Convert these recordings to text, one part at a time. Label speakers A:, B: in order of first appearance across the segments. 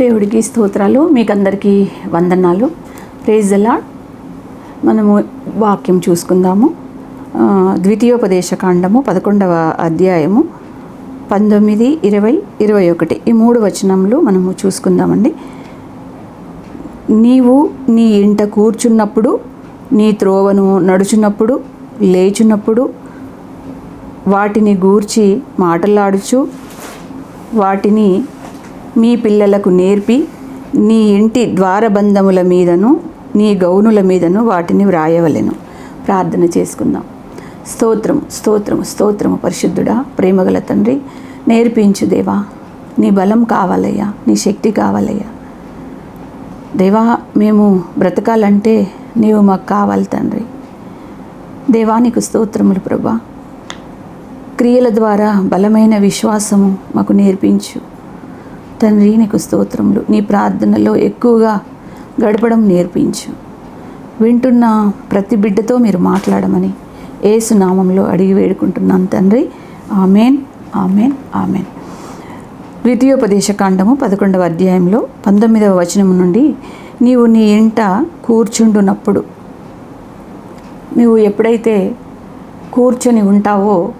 A: దేవుడికి స్తోత్రాలు మీకు అందరికీ వందనాలు ప్రేజ్ అలా మనము వాక్యం చూసుకుందాము. ద్వితీయోపదేశకాండము ద్వితీయోపదేశ కాండము పదకొండవ అధ్యాయము పంతొమ్మిది ఇరవై ఇరవై ఒకటి. ఈ మూడు వచనములు మనము చూసుకుందామండి. నీవు నీ ఇంట కూర్చున్నప్పుడు నీ త్రోవను నడుచున్నప్పుడు లేచున్నప్పుడు వాటిని గూర్చి మాటలాడుచు వాటిని మీ పిల్లలకు నేర్పి నీ ఇంటి ద్వారబంధముల మీదను నీ గౌనుల మీదను వాటిని వ్రాయవలెను. ప్రార్థన చేసుకుందాం. స్తోత్రము స్తోత్రము స్తోత్రము పరిశుద్ధుడా ప్రేమగల తండ్రి నేర్పించు దేవా. నీ బలం కావాలయ్యా నీ శక్తి కావాలయ్యా. దేవా మేము బ్రతకాలంటే నీవు మాకు కావాలి తండ్రి. దేవా నీకు స్తోత్రములు ప్రభా. క్రియల ద్వారా బలమైన విశ్వాసము మాకు నేర్పించు. తండ్రి నీకు స్తోత్రములు. నీ ప్రార్థనలో ఎక్కువగా గడపడం నేర్పించు. వింటున్న ప్రతి బిడ్డతో మీరు మాట్లాడమని ఏసు నామంలో అడిగి వేడుకుంటున్నాను తండ్రి. Amen amen amen. ద్వితీయోపదేశ కాండము పదకొండవ అధ్యాయంలో పంతొమ్మిదవ వచనం నుండి నీవు నీ ఇంట కూర్చుండునప్పుడు నువ్వు ఎప్పుడైతే కూర్చొని ఉంటావో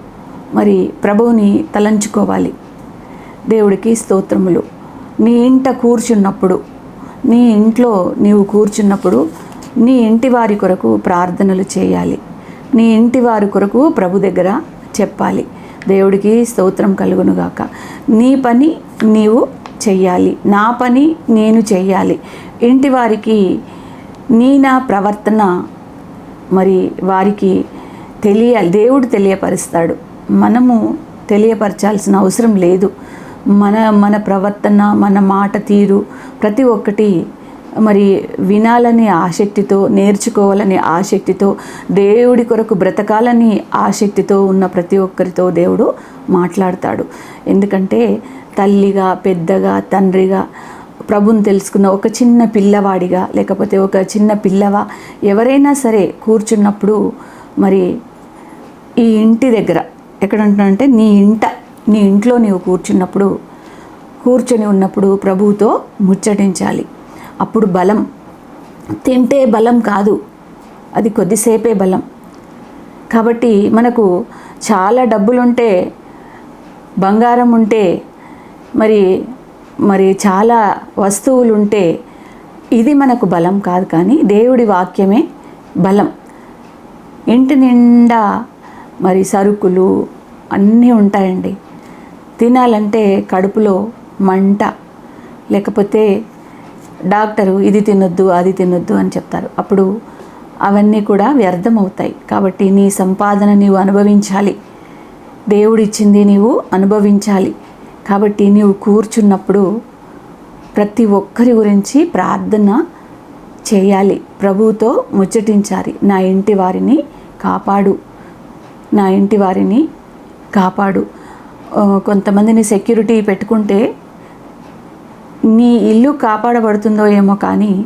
A: మరి ప్రభువుని తలంచుకోవాలి. దేవుడికి స్తోత్రములు. నీ ఇంట కూర్చున్నప్పుడు నీ ఇంట్లో నీవు కూర్చున్నప్పుడు నీ ఇంటి వారి కొరకు ప్రార్థనలు చేయాలి. నీ ఇంటి వారి కొరకు ప్రభు దగ్గర చెప్పాలి. దేవుడికి స్తోత్రం కలుగునుగాక నీ పని నీవు చెయ్యాలి. నా పని నేను చెయ్యాలి. ఇంటి వారికి నీ నా ప్రవర్తన మరి వారికి తెలియాలి. దేవుడు తెలియపరుస్తాడు. మనము తెలియపరచాల్సిన అవసరం లేదు. మన మన ప్రవర్తన మన మాట తీరు ప్రతి ఒక్కటి మరి వినాలనే ఆసక్తితో నేర్చుకోవాలని ఆసక్తితో దేవుడి కొరకు బ్రతకాలని ఆసక్తితో ఉన్న ప్రతి ఒక్కరితో దేవుడు మాట్లాడతాడు. ఎందుకంటే తల్లిగా పెద్దగా తండ్రిగా ప్రభుని తెలుసుకున్న ఒక చిన్న పిల్లవాడిగా లేకపోతే ఒక చిన్న పిల్లవా ఎవరైనా సరే కూర్చున్నప్పుడు మరి ఈ ఇంటి దగ్గర ఎక్కడ ఉంటున్నానంటే నీ ఇంట నీ ఇంట్లో నీవు కూర్చున్నప్పుడు కూర్చొని ఉన్నప్పుడు ప్రభువుతో ముచ్చటించాలి. అప్పుడు బలం తింటే బలం కాదు. అది కొద్దిసేపే బలం. కాబట్టి మనకు చాలా డబ్బులుంటే బంగారం ఉంటే మరి మరి చాలా వస్తువులు ఉంటే ఇది మనకు బలం కాదు కానీ దేవుడి వాక్యమే బలం. ఇంటి నిండా మరి సరుకులు అన్నీ ఉంటాయండి. తినాలంటే కడుపులో మంట లేకపోతే డాక్టరు ఇది తినొద్దు అది తినొద్దు అని చెప్తారు. అప్పుడు అవన్నీ కూడా వ్యర్థమవుతాయి. కాబట్టి నీ సంపాదన నీవు అనుభవించాలి. దేవుడిచ్చింది నీవు అనుభవించాలి. కాబట్టి నీవు కూర్చున్నప్పుడు ప్రతి ఒక్కరి గురించి ప్రార్థన చేయాలి. ప్రభువుతో ముచ్చటించాలి. నా ఇంటి వారిని కాపాడు. నా ఇంటి వారిని కాపాడు. కొంతమందిని సెక్యూరిటీ పెట్టుకుంటే నీ ఇల్లు కాపాడబడుతుందో ఏమో కానీ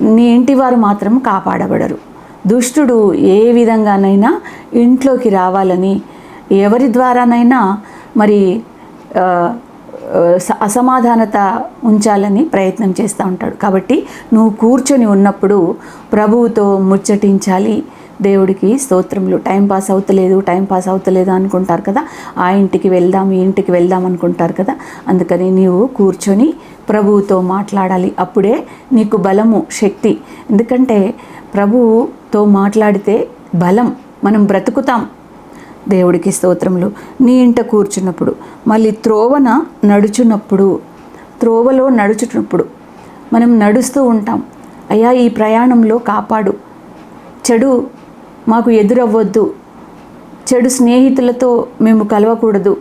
A: నీ ఇంటి వారు మాత్రం కాపాడబడరు. దుష్టుడు ఏ విధంగానైనా ఇంట్లోకి రావాలని ఎవరి ద్వారానైనా మరి స- అసమాధానత ఉంచాలని ప్రయత్నం చేస్తూ ఉంటాడు. కాబట్టి నువ్వు కూర్చొని ఉన్నప్పుడు ప్రభువుతో ముచ్చటించాలి. దేవుడికి స్తోత్రములు. టైం పాస్ అవుతలేదు టైం పాస్ అవుతలేదు అనుకుంటారు కదా? ఆ ఇంటికి వెళ్దాం ఈ ఇంటికి వెళ్దాం అనుకుంటారు కదా? అందుకని నీవు కూర్చొని ప్రభువుతో మాట్లాడాలి. అప్పుడే నీకు బలము శక్తి. ఎందుకంటే ప్రభువుతో మాట్లాడితే బలం మనం బ్రతుకుతాం. దేవుడికి స్తోత్రములు. నీ ఇంట కూర్చున్నప్పుడు మళ్ళీ త్రోవన నడుచున్నప్పుడు త్రోవలో నడుచున్నప్పుడు మనం నడుస్తూ ఉంటాం. అయ్యా ఈ ప్రయాణంలో కాపాడు. చెడు మాకు ఎదురవ్వద్దు. చెడు స్నేహితులతో మేము కలవకూడదు.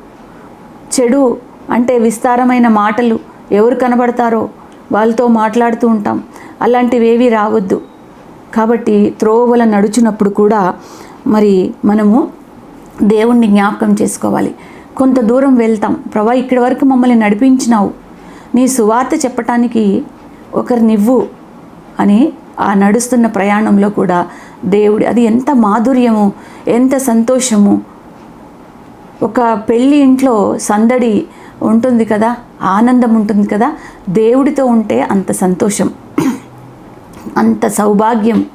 A: చెడు అంటే విస్తారమైన మాటలు ఎవరు కనబడతారో వాళ్ళతో మాట్లాడుతూ ఉంటాం. అలాంటివేవి రావద్దు. కాబట్టి త్రోవల నడుచున్నప్పుడు కూడా మరి మనము దేవుణ్ణి జ్ఞాపకం చేసుకోవాలి. కొంత దూరం వెళ్తాం. ప్రభా ఇక్కడి వరకు మమ్మల్ని నడిపించినావు. నీ సువార్త చెప్పటానికి ఒకరినివ్వు అని ఆ నడుస్తున్న ప్రయాణంలో కూడా దేవుడి అది ఎంత మాధుర్యము ఎంత సంతోషము. ఒక పెళ్ళి ఇంట్లో సందడి ఉంటుంది కదా ఆనందం ఉంటుంది కదా దేవుడితో ఉంటే అంత సంతోషం. అంత సౌభాగ్యం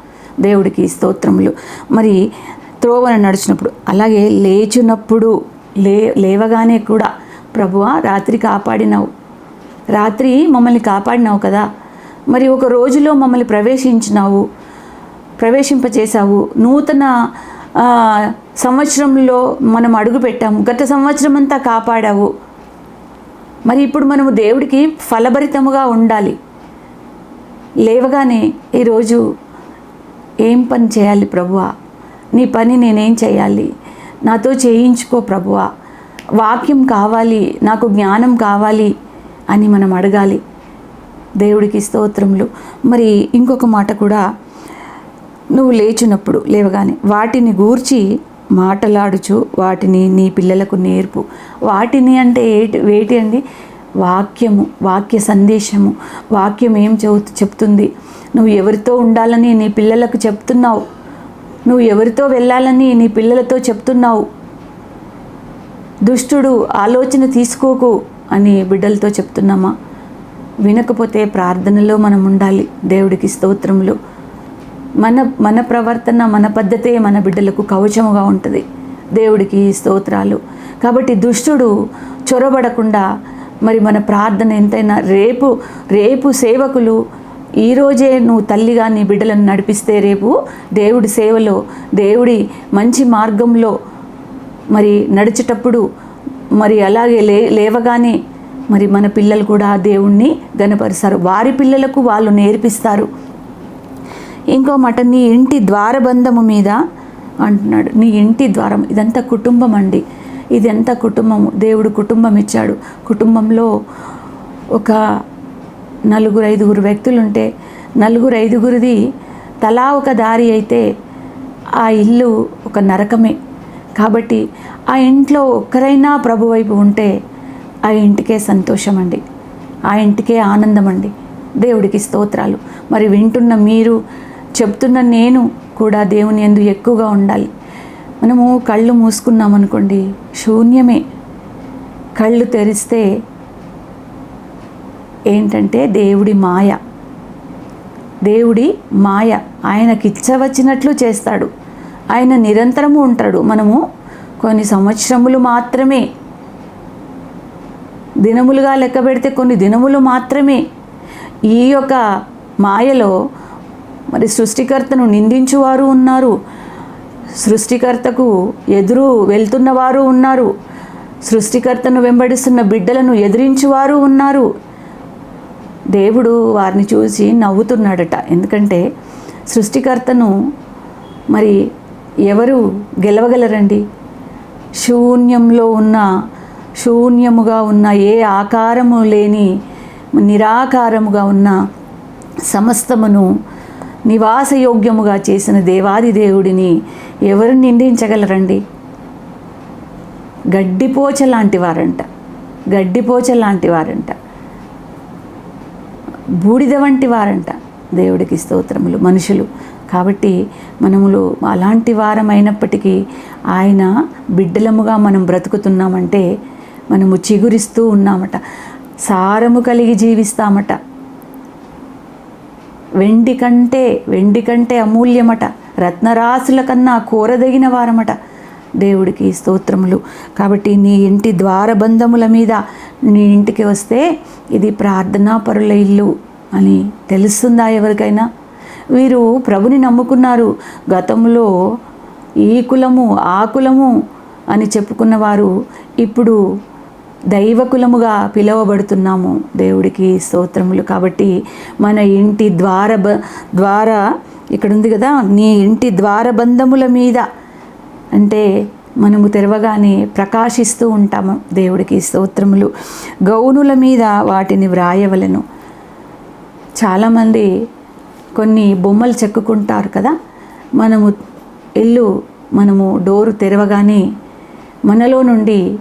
A: దేవుడికి స్తోత్రములు. మరి త్రోవన నడిచినప్పుడు అలాగే లేచినప్పుడు లే లేవగానే కూడా ప్రభువా రాత్రి కాపాడినావు. రాత్రి మమ్మల్ని కాపాడినావు కదా. మరి ఒక రోజులో మమ్మల్ని ప్రవేశించినావు ప్రవేశింపచేశావు. నూతన సంవత్సరంలో మనం అడుగు పెట్టాము. గత సంవత్సరం అంతా కాపాడావు. మరి ఇప్పుడు మనము దేవుడికి ఫలభరితముగా ఉండాలి. లేవగానే ఈరోజు ఏం పని చేయాలి ప్రభువా? నీ పని నేనేం చేయాలి? నాతో చేయించుకో ప్రభువా. వాక్యం కావాలి నాకు జ్ఞానం కావాలి అని మనం అడగాలి. దేవుడికి స్తోత్రములు. మరి ఇంకొక మాట కూడా నువ్వు లేచినప్పుడు లేవగానే వాటిని గూర్చి మాటలాడుచు వాటిని నీ పిల్లలకు నేర్పు. వాటిని అంటే ఏటి వేటి అండి? వాక్యము వాక్య సందేశము. వాక్యం ఏం చెబుతు చెప్తుంది? నువ్వు ఎవరితో ఉండాలని నీ పిల్లలకు చెప్తున్నావు? నువ్వు ఎవరితో వెళ్ళాలని నీ పిల్లలతో చెప్తున్నావు? దుష్టుడు ఆలోచన తీసుకోకు అని బిడ్డలతో చెప్తున్నామా? వినకపోతే ప్రార్థనలో మనం ఉండాలి. దేవుడికి స్తోత్రములు. మన మన ప్రవర్తన మన పద్ధతే మన బిడ్డలకు కవచముగా ఉంటుంది. దేవుడికి స్తోత్రాలు. కాబట్టి దుష్టుడు చొరబడకుండా మరి మన ప్రార్థన ఎంతైనా రేపు రేపు సేవకులు ఈరోజే నువ్వు తల్లిగా నీ బిడ్డలను నడిపిస్తే రేపు దేవుడి సేవలో దేవుడి మంచి మార్గంలో మరి నడిచేటప్పుడు మరి అలాగే లే లేవగానే మరి మన పిల్లలు కూడా దేవుణ్ణి గనపరుస్తారు వారి పిల్లలకు వాళ్ళు నేర్పిస్తారు. ఇంకో మాట నీ ఇంటి ద్వారబంధము మీద అంటున్నాడు. నీ ఇంటి ద్వారం ఇదంతా కుటుంబం అండి. ఇదంతా కుటుంబము. దేవుడు కుటుంబం ఇచ్చాడు. కుటుంబంలో ఒక నలుగురు ఐదుగురు వ్యక్తులు ఉంటే నలుగురు ఐదుగురిది తలా ఒక దారి అయితే ఆ ఇల్లు ఒక నరకమే. కాబట్టి ఆ ఇంట్లో ఒక్కరైనా ప్రభు వైపు ఉంటే ఆ ఇంటికే సంతోషం అండి ఆ ఇంటికే ఆనందం అండి దేవుడికి స్తోత్రాలు. మరి వింటున్న మీరు చెప్తున్న నేను కూడా దేవుని ఎందు ఎక్కువగా ఉండాలి. మనము కళ్ళు మూసుకున్నాం అనుకోండి శూన్యమే. కళ్ళు తెరిస్తే ఏంటంటే దేవుడి మాయ. దేవుడి మాయ. ఆయనకిచ్చవచ్చినట్లు చేస్తాడు. ఆయన నిరంతరము ఉంటాడు. మనము కొన్ని సంవత్సరములు మాత్రమే దినములుగా లెక్క పెడితే కొన్ని దినములు మాత్రమే. ఈ యొక్క మాయలో మరి సృష్టికర్తను నిందించువారు ఉన్నారు. సృష్టికర్తకు ఎదురు వెళ్తున్నవారు ఉన్నారు. సృష్టికర్తను వెంబడిస్తున్న బిడ్డలను ఎదిరించువారు ఉన్నారు. దేవుడు వారిని చూసి నవ్వుతున్నాడట. ఎందుకంటే సృష్టికర్తను మరి ఎవరు గెలవగలరండి? శూన్యంలో ఉన్న శూన్యముగా ఉన్న ఏ ఆకారము లేని నిరాకారముగా ఉన్న సమస్తమును నివాసయోగ్యముగా చేసిన దేవాది దేవుడిని ఎవరు నిందించగలరండి? గడ్డిపోచ లాంటి వారంట. గడ్డిపోచ లాంటి వారంట. బూడిద వంటి వారంట దేవుడికి స్తోత్రములు మనుషులు. కాబట్టి మనములు అలాంటి వారం అయినప్పటికీ ఆయన బిడ్డలముగా మనం బ్రతుకుతున్నామంటే మనము చిగురిస్తూ ఉన్నామట. సారము కలిగి జీవిస్తామట. వెండి కంటే వెండి కంటే అమూల్యమట. రత్నరాశుల కన్నా కోరదగిన వారమట. దేవుడికి స్తోత్రములు. కాబట్టి నీ ఇంటి ద్వారబంధముల మీద నీ ఇంటికి వస్తే ఇది ప్రార్థనా పరుల ఇల్లు అని తెలుస్తుందా ఎవరికైనా? వీరు ప్రభుని నమ్ముకున్నారు. గతంలో ఈ కులము ఆ కులము అని చెప్పుకున్నవారు ఇప్పుడు దైవకులముగా పిలువబడుతున్నాము దేవుడికి స్తోత్రములు. కాబట్టి మన ఇంటి ద్వార బ- ద్వార ఇక్కడ ఉంది కదా నీ ఇంటి ద్వారబంధముల మీద అంటే మనము తెరవగానే ప్రకాశిస్తూ ఉంటాము దేవుడికి స్తోత్రములు. గౌనుల మీద వాటిని వ్రాయవలను. చాలామంది కొన్ని బొమ్మలు చెక్కుకుంటారు కదా మనము ఇల్లు మనము డోరు తెరవగానే మనలో నుండి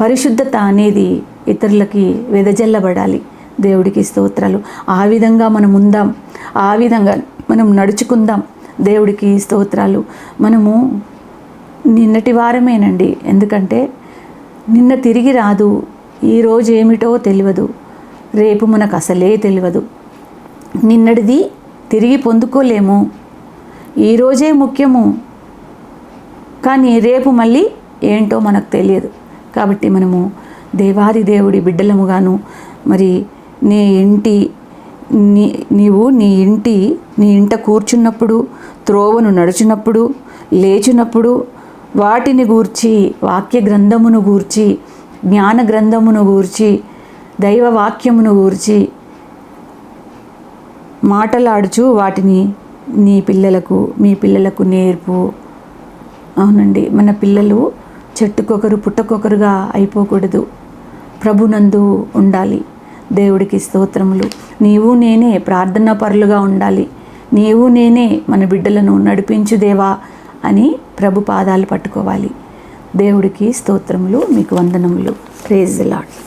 A: పరిశుద్ధత అనేది ఇతరులకి వెదజల్లబడాలి. దేవుడికి స్తోత్రాలు. ఆ విధంగా మనం ఉందాం. ఆ విధంగా మనం నడుచుకుందాం. దేవుడికి స్తోత్రాలు. మనము నిన్నటి వారమేనండి. ఎందుకంటే నిన్న తిరిగి రాదు. ఈరోజు ఏమిటో తెలియదు. రేపు మనకు అసలే తెలియదు. నిన్నటిది తిరిగి పొందుకోలేము. ఈరోజే ముఖ్యము. కానీ రేపు మళ్ళీ ఏంటో మనకు తెలియదు. కాబట్టి మనము దేవాది దేవుడి బిడ్డలముగాను మరి నీ ఇంటి నీ నీవు నీ ఇంటి నీ ఇంట కూర్చున్నప్పుడు త్రోవను నడుచున్నప్పుడు లేచినప్పుడు వాటిని గూర్చి వాక్య గ్రంథమును గూర్చి జ్ఞాన గ్రంథమును గూర్చి దైవ వాక్యమును గూర్చి మాటలాడుచు వాటిని నీ పిల్లలకు మీ పిల్లలకు నేర్పు. అవునండి. మన పిల్లలు చెట్టుకొకరు పుట్టకొకరుగా అయిపోకూడదు. ప్రభునందు ఉండాలి. దేవుడికి స్తోత్రములు. నీవు నేనే ప్రార్థనా పరులుగా ఉండాలి. నీవు నేనే మన బిడ్డలను నడిపించు దేవా అని ప్రభు పాదాలు పట్టుకోవాలి. దేవుడికి స్తోత్రములు మీకు వందనములు. Praise lord